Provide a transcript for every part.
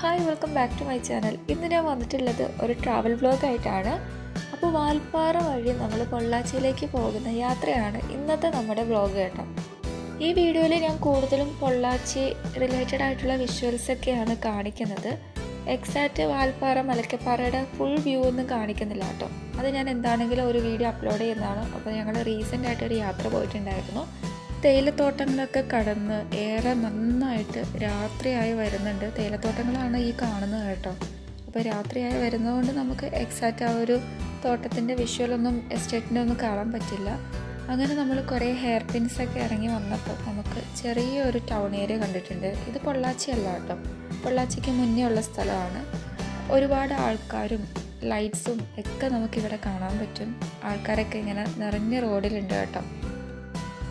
Hi welcome back to my channel. ഇന്ന് ഞാൻ വന്നിട്ടുള്ളത് ഒരു ട്രാവൽ ബ്ലോഗ് ആയിട്ടാണ് അപ്പോൾ വാൽപ്പാറ വഴി നമ്മൾ പൊള്ളാച്ചിയിലേക്ക് പോകുന്ന യാത്രയാണ് ഇന്നത്തെ നമ്മുടെ വ്ലോഗ് കേട്ടോ. ഈ വീഡിയോയിൽ ഞാൻ കൂടുതലും പൊള്ളാച്ചി റിലേറ്റഡ് ആയിട്ടുള്ള വിഷ്വൽസൊക്കെയാണ് കാണിക്കുന്നത്. എക്സാക്റ്റ് വാൽപ്പാറ മലക്കപ്പാറയുടെ ഫുൾ വ്യൂ ഒന്നും കാണിക്കുന്നില്ല കേട്ടോ. അത് ഞാൻ എന്താണെങ്കിലും ഒരു വീഡിയോ അപ്ലോഡ് ചെയ്യുന്നതാണ്. അപ്പോൾ ഞങ്ങൾ റീസെന്റ് ആയിട്ടൊരു യാത്ര പോയിട്ടുണ്ടായിരുന്നു. തേയിലത്തോട്ടങ്ങളൊക്കെ കടന്ന് ഏറെ നന്നായിട്ട് രാത്രിയായി വരുന്നുണ്ട്. തേയിലത്തോട്ടങ്ങളാണ് ഈ കാണുന്നത് കേട്ടോ. അപ്പോൾ രാത്രിയായി വരുന്നതുകൊണ്ട് നമുക്ക് എക്സാക്റ്റ് ആ ഒരു തോട്ടത്തിന്റെ വിഷ്വലൊന്നും എസ്റ്റേറ്റിന്റെ ഒന്നും കാണാൻ പറ്റില്ല. അങ്ങനെ നമ്മൾ കുറേ ഹെയർ പിൻസൊക്കെ ഇറങ്ങി വന്നപ്പോൾ നമുക്ക് ചെറിയൊരു ടൗൺ ഏരിയ കണ്ടിട്ടുണ്ട്. ഇത് പൊള്ളാച്ചി അല്ല കേട്ടോ. പൊള്ളാച്ചിക്ക് മുന്നേ ഉള്ള സ്ഥലമാണ്. ഒരുപാട് ആൾക്കാരും ലൈറ്റ്സും ഒക്കെ നമുക്കിവിടെ കാണാൻ പറ്റും. ആൾക്കാരൊക്കെ ഇങ്ങനെ നിറഞ്ഞ റോഡിലുണ്ട് കേട്ടോ.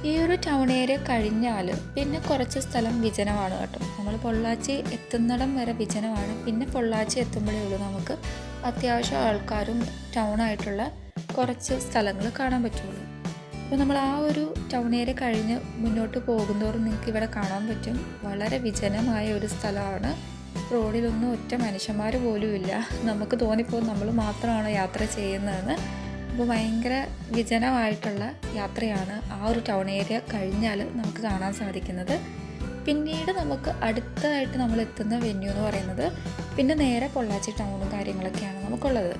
ഈ ഒരു ടൗൺ ഏരിയ കഴിഞ്ഞാൽ പിന്നെ കുറച്ച് സ്ഥലം വിജനമാണ് കേട്ടോ. നമ്മൾ പൊള്ളാച്ചി എത്തുന്നിടം വരെ വിജനമാണ്. പിന്നെ പൊള്ളാച്ചി എത്തുമ്പോഴേ ഉള്ളൂ നമുക്ക് അത്യാവശ്യം ആൾക്കാരും ടൗണായിട്ടുള്ള കുറച്ച് സ്ഥലങ്ങൾ കാണാൻ പറ്റുള്ളൂ. അപ്പോൾ നമ്മൾ ആ ഒരു ടൗൺ ഏരിയ കഴിഞ്ഞ് മുന്നോട്ട് പോകുന്നതോറും നിങ്ങൾക്ക് ഇവിടെ കാണാൻ പറ്റും. വളരെ വിജനമായ ഒരു സ്ഥലമാണ്. റോഡിലൊന്നും ഒറ്റ മനുഷ്യന്മാർ പോലും ഇല്ല നമുക്ക് തോന്നിപ്പോൾ നമ്മൾ മാത്രമാണ് യാത്ര ചെയ്യുന്നതെന്ന്. അപ്പോൾ ഭയങ്കര വിജനമായിട്ടുള്ള യാത്രയാണ് ആ ഒരു ടൗൺ ഏരിയ കഴിഞ്ഞാൽ നമുക്ക് കാണാൻ സാധിക്കുന്നത്. പിന്നീട് നമുക്ക് അടുത്തതായിട്ട് നമ്മൾ എത്തുന്ന വെന്യൂ എന്ന് പറയുന്നത് പിന്നെ നേരെ പൊള്ളാച്ചി ടൗണും കാര്യങ്ങളൊക്കെയാണ് നമുക്കുള്ളത്.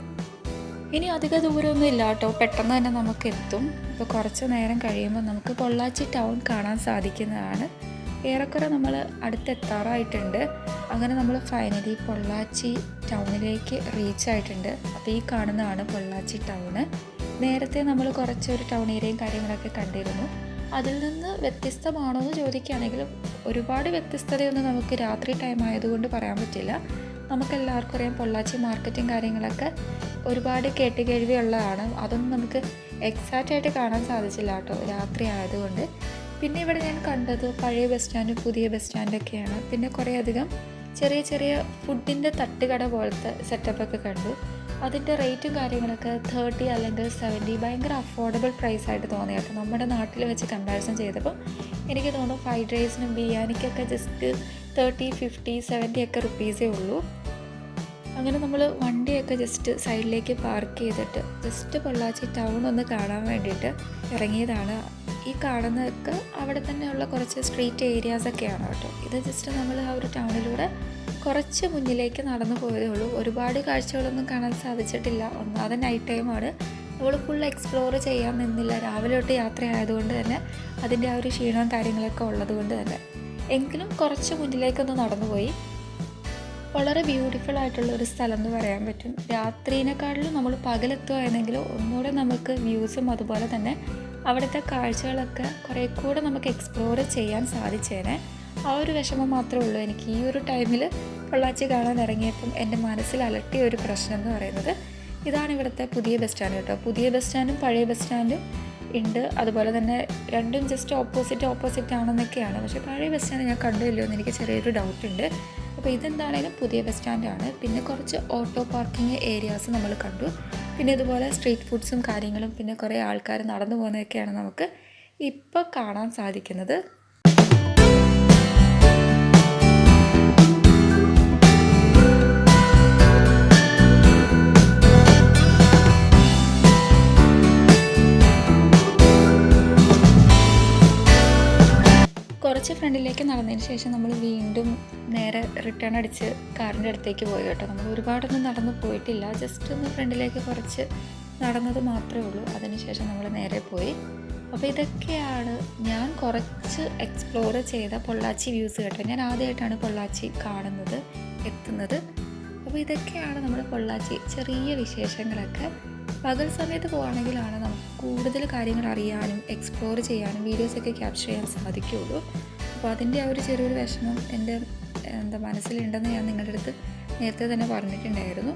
ഇനി അധിക ദൂരമൊന്നും ഇല്ല കേട്ടോ. പെട്ടെന്ന് തന്നെ നമുക്ക് എത്തും. അപ്പോൾ കുറച്ച് നേരം കഴിയുമ്പോൾ നമുക്ക് പൊള്ളാച്ചി ടൗൺ കാണാൻ സാധിക്കുന്നതാണ്. ഏറെക്കുറെ നമ്മൾ അടുത്തെത്താറായിട്ടുണ്ട്. അങ്ങനെ നമ്മൾ ഫൈനലി പൊള്ളാച്ചി ടൗണിലേക്ക് റീച്ച് ആയിട്ടുണ്ട്. അപ്പോൾ ഈ കാണുന്നതാണ് പൊള്ളാച്ചി ടൗണ് നേരത്തെ നമ്മൾ കുറച്ചൊരു ടൗൺ ഏരിയയും കാര്യങ്ങളൊക്കെ കണ്ടിരുന്നു. അതിൽ നിന്ന് വ്യത്യസ്തമാണോ എന്ന് ചോദിക്കുകയാണെങ്കിൽ ഒരുപാട് വ്യത്യസ്തതയൊന്നും നമുക്ക് രാത്രി ടൈം ആയതുകൊണ്ട് പറയാൻ പറ്റില്ല. നമുക്കെല്ലാവർക്കും അറിയാം പൊള്ളാച്ചി മാർക്കറ്റും കാര്യങ്ങളൊക്കെ ഒരുപാട് കേട്ടുകേഴ്വിയുള്ളതാണ് അതൊന്നും നമുക്ക് എക്സാക്റ്റ് ആയിട്ട് കാണാൻ സാധിച്ചില്ല കേട്ടോ രാത്രി ആയതുകൊണ്ട്. പിന്നെ ഇവിടെ ഞാൻ കണ്ടത് പഴയ ബസ് സ്റ്റാൻഡ് പുതിയ ബസ് സ്റ്റാൻഡൊക്കെയാണ് പിന്നെ കുറേ അധികം ചെറിയ ചെറിയ ഫുഡിന്റെ തട്ടുകട പോലത്തെ സെറ്റപ്പൊക്കെ കണ്ടു. അതിന്റെ റേറ്റും കാര്യങ്ങളൊക്കെ തേർട്ടി അല്ലെങ്കിൽ സെവന്റി ഭയങ്കര അഫോർഡബിൾ പ്രൈസ് ആയിട്ട് തോന്നി കേട്ടോ. നമ്മുടെ നാട്ടിൽ വെച്ച് കമ്പാരിസൺ ചെയ്തപ്പോൾ എനിക്ക് തോന്നുന്നു ഫ്രൈഡ് റൈസിനും ബിരിയാണിക്കൊക്കെ ജസ്റ്റ് തേർട്ടി ഫിഫ്റ്റി സെവന്റി ഒക്കെ റുപ്പീസേ ഉള്ളൂ. അങ്ങനെ നമ്മൾ വണ്ടിയൊക്കെ ജസ്റ്റ് സൈഡിലേക്ക് പാർക്ക് ചെയ്തിട്ട് ജസ്റ്റ് പൊള്ളാച്ചി ടൗൺ ഒന്ന് കാണാൻ വേണ്ടിയിട്ട് ഇറങ്ങിയതാണ്. ഈ കാണുന്നതൊക്കെ അവിടെ തന്നെയുള്ള കുറച്ച് സ്ട്രീറ്റ് ഏരിയാസൊക്കെയാണ് കേട്ടോ. ഇത് ജസ്റ്റ് നമ്മൾ ആ ഒരു ടൗണിലൂടെ കുറച്ച് മുന്നിലേക്ക് നടന്നു പോയതേ ഉള്ളൂ. ഒരുപാട് കാഴ്ചകളൊന്നും കാണാൻ സാധിച്ചിട്ടില്ല. ഒന്നാമത് നൈറ്റ് ടൈമാണ് നമ്മൾ ഫുൾ എക്സ്പ്ലോർ ചെയ്യാൻ നിന്നില്ല. രാവിലെ തൊട്ട് യാത്ര ആയതുകൊണ്ട് തന്നെ അതിന്റെ ആ ഒരു ക്ഷീണവും കാര്യങ്ങളൊക്കെ ഉള്ളതുകൊണ്ട് തന്നെ. എങ്കിലും കുറച്ച് മുന്നിലേക്കൊന്ന് നടന്നുപോയി. വളരെ ബ്യൂട്ടിഫുൾ ആയിട്ടുള്ള ഒരു സ്ഥലം എന്ന് പറയാൻ പറ്റും. രാത്രിയിനെക്കാട്ടിലും നമ്മൾ പകലെത്തുകയാണെങ്കിൽ ഒന്നുകൂടെ നമുക്ക് വ്യൂസും അതുപോലെ തന്നെ അവിടുത്തെ കാഴ്ചകളൊക്കെ കുറേ കൂടെ നമുക്ക് എക്സ്പ്ലോർ ചെയ്യാൻ സാധിച്ചേനെ. ആ ഒരു വിഷമം മാത്രമേ ഉള്ളൂ. എനിക്ക് ഈ ഒരു ടൈമിൽ പൊള്ളാച്ചി കാണാൻ ഇറങ്ങിയപ്പം എന്റെ മനസ്സിൽ അലട്ടിയ ഒരു പ്രശ്നം എന്ന് പറയുന്നത് ഇതാണ് ഇവിടുത്തെ പുതിയ ബസ് സ്റ്റാൻഡ് കേട്ടോ. പുതിയ ബസ് സ്റ്റാൻഡും പഴയ ബസ് സ്റ്റാൻഡും ഉണ്ട്. അതുപോലെ തന്നെ രണ്ടും ജസ്റ്റ് ഓപ്പോസിറ്റ് ഓപ്പോസിറ്റ് ആണെന്നൊക്കെയാണ്. പക്ഷേ പഴയ ബസ് സ്റ്റാൻഡ് ഞാൻ കണ്ടില്ലയോ എന്ന് എനിക്ക് ചെറിയൊരു ഡൗട്ട് ഉണ്ട്. അപ്പോൾ ഇതെന്താണേലും പുതിയ ബസ് സ്റ്റാൻഡാണ്. പിന്നെ കുറച്ച് ഓട്ടോ പാർക്കിംഗ് ഏരിയാസ് നമ്മൾ കണ്ടു. പിന്നെ ഇതുപോലെ സ്ട്രീറ്റ് ഫുഡ്സും കാര്യങ്ങളും പിന്നെ കുറേ ആൾക്കാർ നടന്നു പോകുന്നതൊക്കെയാണ് നമുക്ക് ഇപ്പോൾ കാണാൻ സാധിക്കുന്നത്. കുറച്ച് ഫ്രണ്ടിലേക്ക് നടന്നതിന് ശേഷം നമ്മൾ വീണ്ടും നേരെ റിട്ടേൺ അടിച്ച് കാറിന്റെ അടുത്തേക്ക് പോയി കേട്ടോ. നമ്മൾ ഒരുപാടൊന്നും നടന്നു പോയിട്ടില്ല. ജസ്റ്റ് ഒന്ന് ഫ്രണ്ടിലേക്ക് കുറച്ച് നടന്നത് മാത്രമേ ഉള്ളൂ. അതിനുശേഷം നമ്മൾ നേരെ പോയി. അപ്പോൾ ഇതൊക്കെയാണ് ഞാൻ കുറച്ച് എക്സ്പ്ലോർ ചെയ്ത പൊള്ളാച്ചി വ്യൂസ് കേട്ടോ. ഞാൻ ആദ്യമായിട്ടാണ് പൊള്ളാച്ചി കാണുന്നത് എത്തുന്നത്. അപ്പോൾ ഇതൊക്കെയാണ് നമ്മുടെ പൊള്ളാച്ചി ചെറിയ വിശേഷങ്ങളൊക്കെ. പകൽ സമയത്ത് പോവുകയാണെങ്കിലാണ് നമുക്ക് കൂടുതൽ കാര്യങ്ങൾ അറിയാനും എക്സ്പ്ലോർ ചെയ്യാനും വീഡിയോസൊക്കെ ക്യാപ്ചർ ചെയ്യാൻ സാധിക്കുകയുള്ളൂ. അപ്പോൾ അതിന്റെ ആ ഒരു ചെറിയൊരു വിഷമം എന്റെ എന്താ മനസ്സിലുണ്ടെന്ന് ഞാൻ നിങ്ങളുടെ അടുത്ത് നേരത്തെ തന്നെ പറഞ്ഞിട്ടുണ്ടായിരുന്നു.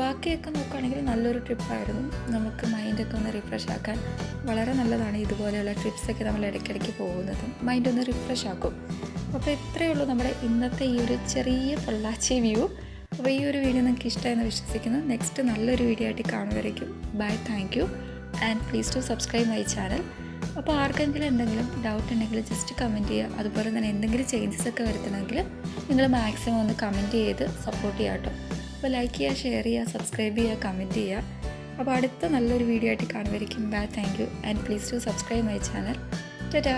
ബാക്കിയൊക്കെ നോക്കുകയാണെങ്കിൽ നല്ലൊരു ട്രിപ്പായിരുന്നു. നമുക്ക് മൈൻഡൊക്കെ ഒന്ന് റിഫ്രഷ് ആക്കാൻ വളരെ നല്ലതാണ് ഇതുപോലെയുള്ള ട്രിപ്സൊക്കെ നമ്മൾ ഇടയ്ക്കിടയ്ക്ക് പോകുന്നത്. മൈൻഡ് ഒന്ന് റിഫ്രഷ് ആക്കും. അപ്പോൾ ഇത്രയേ ഉള്ളൂ നമ്മുടെ ഇന്നത്തെ ഈ ഒരു ചെറിയ പൊള്ളാച്ചി വ്യൂ. അപ്പോൾ ഈ ഒരു വീഡിയോ നിങ്ങൾക്ക് ഇഷ്ടമായെന്ന് വിശ്വസിക്കുന്നു. നെക്സ്റ്റ് നല്ലൊരു വീഡിയോ ആയിട്ട് കാണുമായിരിക്കും bye thank you. And please to subscribe my channel. അപ്പോൾ ആർക്കെങ്കിലും എന്തെങ്കിലും ഡൗട്ട് ഉണ്ടെങ്കിൽ ജസ്റ്റ് കമന്റ് ചെയ്യുക. അതുപോലെ തന്നെ എന്തെങ്കിലും ചേഞ്ചസ് ഒക്കെ വരുത്തണമെങ്കിൽ നിങ്ങൾ മാക്സിമം ഒന്ന് കമന്റ് ചെയ്ത് സപ്പോർട്ട് ചെയ്യുക കേട്ടോ. അപ്പോൾ ലൈക്ക് ചെയ്യുക ഷെയർ ചെയ്യുക സബ്സ്ക്രൈബ് ചെയ്യുക കമന്റ് ചെയ്യുക. അപ്പോൾ അടുത്ത നല്ലൊരു വീഡിയോ ആയിട്ട് കാണുമായിരിക്കും bye thank you and please to subscribe my channel Tata